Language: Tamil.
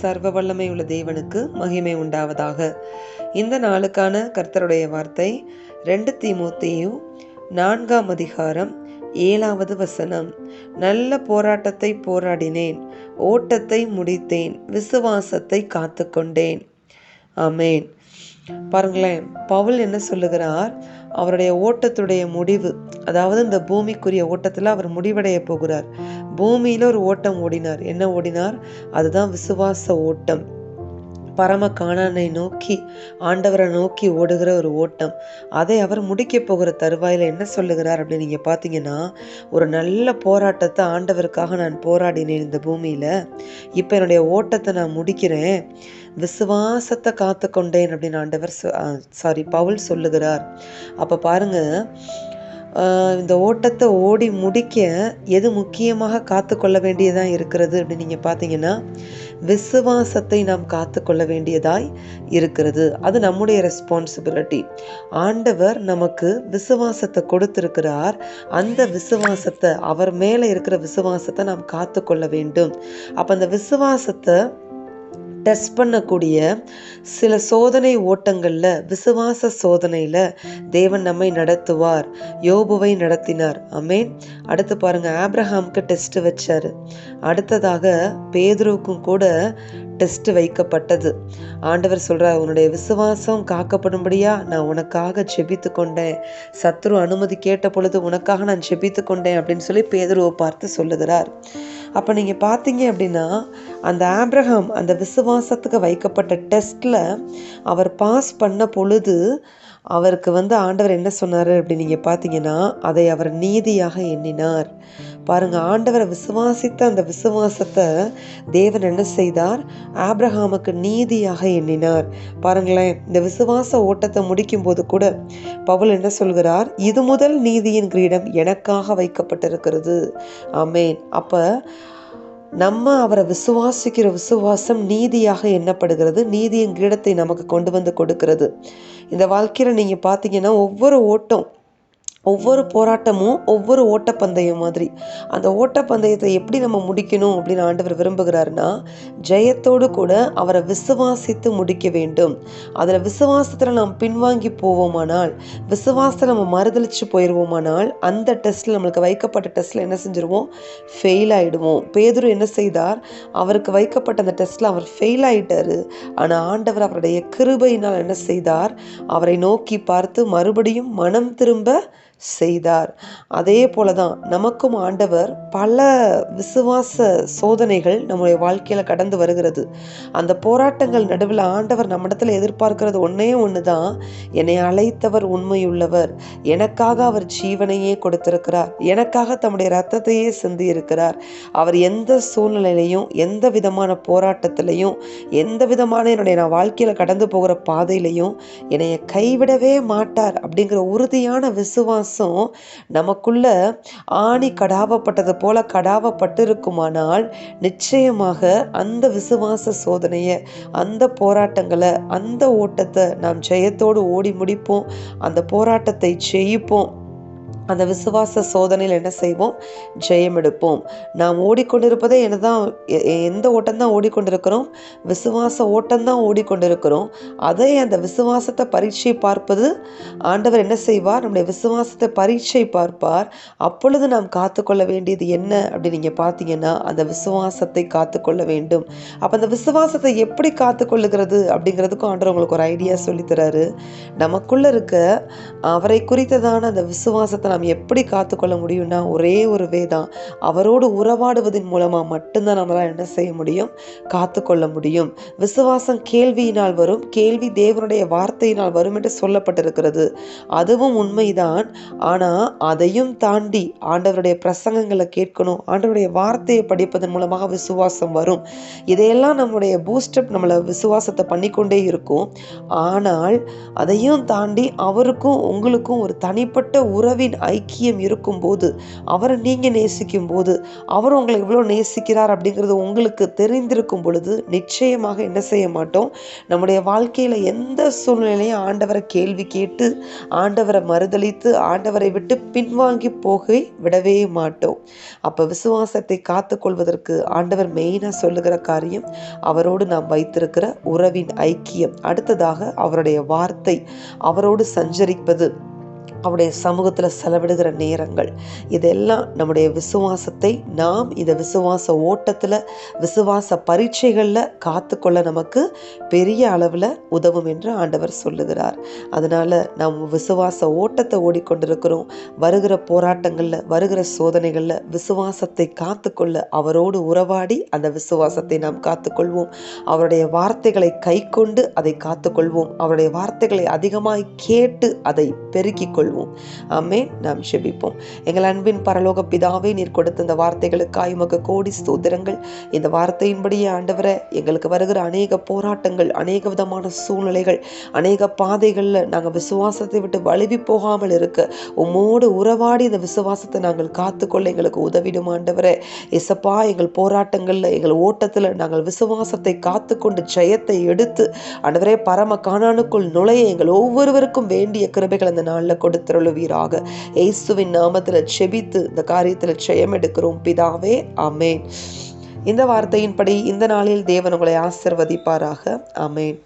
சர்வ வல்லமை உள்ள தேவனுக்கு மகிமை உண்டாவதாக. இந்த நாளுக்கான கர்த்தருடைய வார்த்தை ரெண்டு தீமூத்தையும் நான்காம் அதிகாரம் ஏழாவது வசனம். நல்ல போராட்டத்தை போராடினேன் ஓட்டத்தை முடித்தேன் விசுவாசத்தை காத்துக்கொண்டேன். அமேன் பாருங்களேன் பவுல் என்ன சொல்லுகிறார்? அவருடைய ஓட்டத்துடைய முடிவு அதாவது இந்த பூமிக்குரிய ஓட்டத்தில் அவர் முடிவடைய போகிறார். பூமியில் ஒரு ஓட்டம் ஓடினார். என்ன ஓடினார்? அதுதான் விசுவாச ஓட்டம். பரம காணானை நோக்கி ஆண்டவரை நோக்கி ஓடுகிற ஒரு ஓட்டம். அதை அவர் முடிக்க போகிற தருவாயில் என்ன சொல்லுகிறார் அப்படின்னு நீங்கள் பார்த்தீங்கன்னா ஒரு நல்ல போராட்டத்தை ஆண்டவருக்காக நான் போராடினேன் இந்த பூமியில். இப்போ என்னுடைய ஓட்டத்தை நான் முடிக்கிறேன். விசுவாசத்தை காத்து கொண்டேன் அப்படின்னு ஆண்டவர் சாரி பவுல் சொல்லுகிறார். அப்போ பாருங்க இந்த ஓட்டத்தை ஓடி முடிக்க எது முக்கியமாக காத்து கொள்ள வேண்டியதாக இருக்கிறது அப்படின்னு நீங்கள் பார்த்தீங்கன்னா விசுவாசத்தை நாம் காத்து கொள்ள வேண்டியதாய் இருக்கிறது. அது நம்முடைய ரெஸ்பான்சிபிலிட்டி ஆண்டவர் நமக்கு விசுவாசத்தை கொடுத்திருக்கிறார். அந்த விசுவாசத்தை அவர் மேலே இருக்கிற விசுவாசத்தை நாம் காத்து கொள்ள வேண்டும். அப்போ அந்த விசுவாசத்தை டெஸ்ட் பண்ணக்கூடிய சில சோதனை ஓட்டங்களில் விசுவாச சோதனையில் தேவன் நம்மை நடத்துவார் யோபுவை நடத்தினார். அமேன் அடுத்து பாருங்கள் ஆப்ரஹாம்க்கு டெஸ்ட் வச்சார். அடுத்ததாக பேதுருவுக்கும் கூட டெஸ்ட் வைக்கப்பட்டது. ஆண்டவர் சொல்கிறார் உன்னுடைய விசுவாசம் காக்கப்படும்படியா நான் உனக்காக செபித்து கொண்டேன். சத்ரு அனுமதி கேட்ட பொழுது உனக்காக நான் செபித்து கொண்டேன் அப்படின்னு சொல்லி பேதுருவை பார்த்து சொல்லுகிறார். அப்போ நீங்கள் பார்த்தீங்க அப்படின்னா அந்த ஆப்ரஹாம் அந்த விசுவாசத்துக்கு வைக்கப்பட்ட டெஸ்ட்டில் அவர் பாஸ் பண்ண பொழுது அவருக்கு வந்து ஆண்டவர் என்ன சொன்னார் அப்படி நீங்கள் பார்த்தீங்கன்னா அதை அவர் நீதியாக எண்ணினார். பாருங்கள் ஆண்டவரை விசுவாசித்த அந்த விசுவாசத்தை தேவன் என்ன செய்தார்? ஆப்ரஹாமுக்கு நீதியாக எண்ணினார். பாருங்களேன் இந்த விசுவாச ஓட்டத்தை முடிக்கும் போது கூட பவுல் என்ன சொல்கிறார்? இது முதல் நீதியின் கிரீடம் எனக்காக வைக்கப்பட்டிருக்கிறது. ஆமேன். அப்போ நம்ம அவரை விசுவாசிக்கிற விசுவாசம் நீதியாக எண்ணப்படுகிறது. நீதியின் கிரீடத்தை நமக்கு கொண்டு வந்து கொடுக்கிறது. இந்த வாழ்க்கையில் நீங்கள் பார்த்தீங்கன்னா ஒவ்வொரு ஓட்டம் ஒவ்வொரு போராட்டமும் ஒவ்வொரு ஓட்டப்பந்தயம் மாதிரி. அந்த ஓட்டப்பந்தயத்தை எப்படி நம்ம முடிக்கணும் அப்படின்னு ஆண்டவர் விரும்புகிறாருன்னா ஜெயத்தோடு கூட அவரை விசுவாசித்து முடிக்க வேண்டும். அதில் விசுவாசத்தில் நாம் பின்வாங்கி போவோமானால் விசுவாசத்தை நம்ம மறுதளிச்சு போயிடுவோமானால் அந்த டெஸ்ட்டில் நம்மளுக்கு வைக்கப்பட்ட டெஸ்ட்டில் என்ன செஞ்சிருவோம்? ஃபெயில் ஆகிடுவோம் பேதுரு என்ன செய்தார்? அவருக்கு வைக்கப்பட்ட அந்த டெஸ்ட்டில் அவர் ஃபெயில் ஆகிட்டார் ஆனால் ஆண்டவர் அவருடைய கிருபையினால் என்ன செய்தார்? அவரை நோக்கி பார்த்து மறுபடியும் மனம் திரும்ப செய்தார். அதே போல தான் நமக்கும் ஆண்டவர் பல விசுவாச சோதனைகள் நம்முடைய வாழ்க்கையில் கடந்து வருகிறது. அந்த போராட்டங்கள் நடுவில் ஆண்டவர் நம்மிடத்தில் எதிர்பார்க்கிறது ஒன்றே ஒன்று தான் என்னை அழைத்தவர் உண்மையுள்ளவர். எனக்காக அவர் ஜீவனையே கொடுத்திருக்கிறார். எனக்காக தம்முடைய ரத்தத்தையே சிந்தி இருக்கிறார் அவர் எந்த சூழ்நிலையிலையும் எந்த விதமான போராட்டத்திலையும் எந்த விதமான என்னுடைய நான் வாழ்க்கையில் கடந்து போகிற பாதையிலையும் என்னைய கைவிடவே மாட்டார் அப்படிங்கிற உறுதியான விசுவாசம் விசுவாசம் நமக்குள்ள ஆணி கடாவப்பட்டது போல கடாவப்பட்டிருக்குமானால் நிச்சயமாக அந்த விசுவாச சோதனையை அந்த போராட்டங்களை அந்த ஓட்டத்தை நாம் ஜெயத்தோடு ஓடி முடிப்போம். அந்த போராட்டத்தை ஜெயிப்போம். அந்த விசுவாச சோதனையில் என்ன செய்வோம்? ஜெயம் எடுப்போம் நாம் ஓடிக்கொண்டிருப்பதே என்னதான் எந்த ஓட்டம்தான் ஓடிக்கொண்டிருக்கிறோம்? விசுவாச ஓட்டம்தான் ஓடிக்கொண்டிருக்கிறோம். அதை அந்த விசுவாசத்தை பரீட்சை பார்ப்பது ஆண்டவர் என்ன செய்வார்? நம்முடைய விசுவாசத்தை பரீட்சை பார்ப்பார். அப்பொழுது நாம் காத்துக்கொள்ள வேண்டியது என்ன அப்படின்னு நீங்கள் பார்த்தீங்கன்னா அந்த விசுவாசத்தை காத்துக்கொள்ள வேண்டும். அப்போ அந்த விசுவாசத்தை எப்படி காத்துக்கொள்ளுகிறது அப்படிங்கிறதுக்கும் ஆண்டவர் உங்களுக்கு ஒரு ஐடியா சொல்லித்தராரு நமக்குள்ளே இருக்க அவரை குறித்ததான அந்த விசுவாசத்தை நாம் எப்படி காத்துக்கொள்ள முடியும்னா ஒரே ஒரு வே தான். அவரோடு உறவாடுவதன் மூலமாக மட்டும்தான் நம்மளால் என்ன செய்ய முடியும்? காத்துக்கொள்ள முடியும். விசுவாசம் கேள்வியினால் வரும் கேள்வி தேவனுடைய வார்த்தையினால் வரும் என்று சொல்லப்பட்டிருக்கிறது. அதுவும் உண்மைதான். ஆனால் அதையும் தாண்டி ஆண்டவருடைய பிரசங்கங்களை கேட்கணும் ஆண்டவருடைய வார்த்தையை படிப்பதன் மூலமாக விசுவாசம் வரும். இதையெல்லாம் நம்முடைய பூஸ்டப் நம்மளை விசுவாசத்தை பண்ணிக்கொண்டே இருக்கும். ஆனால் அதையும் தாண்டி அவருக்கும் உங்களுக்கும் ஒரு தனிப்பட்ட உறவின் ஐக்கியம் இருக்கும்போது அவரை நீங்கள் நேசிக்கும் போது அவர் உங்களை எவ்வளோ நேசிக்கிறார் அப்படிங்கிறது உங்களுக்கு தெரிந்திருக்கும் பொழுது நிச்சயமாக என்ன செய்ய மாட்டோம்? நம்முடைய வாழ்க்கையில் எந்த சூழ்நிலையும் ஆண்டவரை கேள்வி கேட்டு ஆண்டவரை மறுதளித்து ஆண்டவரை விட்டு பின்வாங்கி போக விடவே மாட்டோம். அப்போ விசுவாசத்தை காத்துக்கொள்வதற்கு ஆண்டவர் மெயினாக சொல்லுகிற காரியம் அவரோடு நாம் வைத்திருக்கிற உறவின் ஐக்கியம். அடுத்ததாக அவருடைய வார்த்தை அவரோடு சஞ்சரிப்பது. அவருடைய சமூகத்தில் செலவிடுகிற நேரங்கள் இதெல்லாம் நம்முடைய விசுவாசத்தை நாம் இந்த விசுவாச ஓட்டத்தில் விசுவாச பரீட்சைகளில் காத்துக்கொள்ள நமக்கு பெரிய அளவில் உதவும் என்று ஆண்டவர் சொல்லுகிறார். அதனால் நாம் விசுவாச ஓட்டத்தை ஓடிக்கொண்டிருக்கிறோம். வருகிற போராட்டங்களில் வருகிற சோதனைகளில் விசுவாசத்தை காத்துக்கொள்ள அவரோடு உறவாடி அந்த விசுவாசத்தை நாம் காத்துக்கொள்வோம். அவருடைய வார்த்தைகளை கை கொண்டு அதை காத்துக்கொள்வோம். அவருடைய வார்த்தைகளை அதிகமாய் கேட்டு அதை பெருக்கிக் கொள்வோம். கொள்வோம். அம்மே நாம் செபிப்போம். எங்கள் அன்பின் பரலோக பிதாவே நீர் கொடுத்த இந்த வார்த்தைகளுக்காய் உமக்கு கோடி ஸ்தோத்திரங்கள். இந்த வார்த்தையின்படியே ஆண்டவரை எங்களுக்கு வருகிற அநேக போராட்டங்கள் அநேக விதமான சூழ்நிலைகள் அநேக பாதைகளில் நாங்கள் விசுவாசத்தை விட்டு வலுவி போகாமல் இருக்க உம்மோடு உறவாடி இந்த விசுவாசத்தை நாங்கள் காத்துக்கொள்ள எங்களுக்கு உதவிடும் ஆண்டவரை. இசப்பா எங்கள் போராட்டங்களில் எங்கள் ஓட்டத்தில் நாங்கள் விசுவாசத்தை காத்துக்கொண்டு ஜெயத்தை எடுத்து ஆண்டவரே பரம காணானுக்குள் நுழைய எங்கள் ஒவ்வொருவருக்கும் வேண்டிய கிருபைகள் அந்த நாளில் கொடுத்து கொடுத்துருளுவீராக இயேசுவின் நாமத்தில் செபித்து இந்த காரியத்தில் ஜெயம் எடுக்கிறோம் பிதாவே அமேன் இந்த வார்த்தையின்படி இந்த நாளில் தேவன் உங்களை ஆசிர்வதிப்பாராக. அமேன்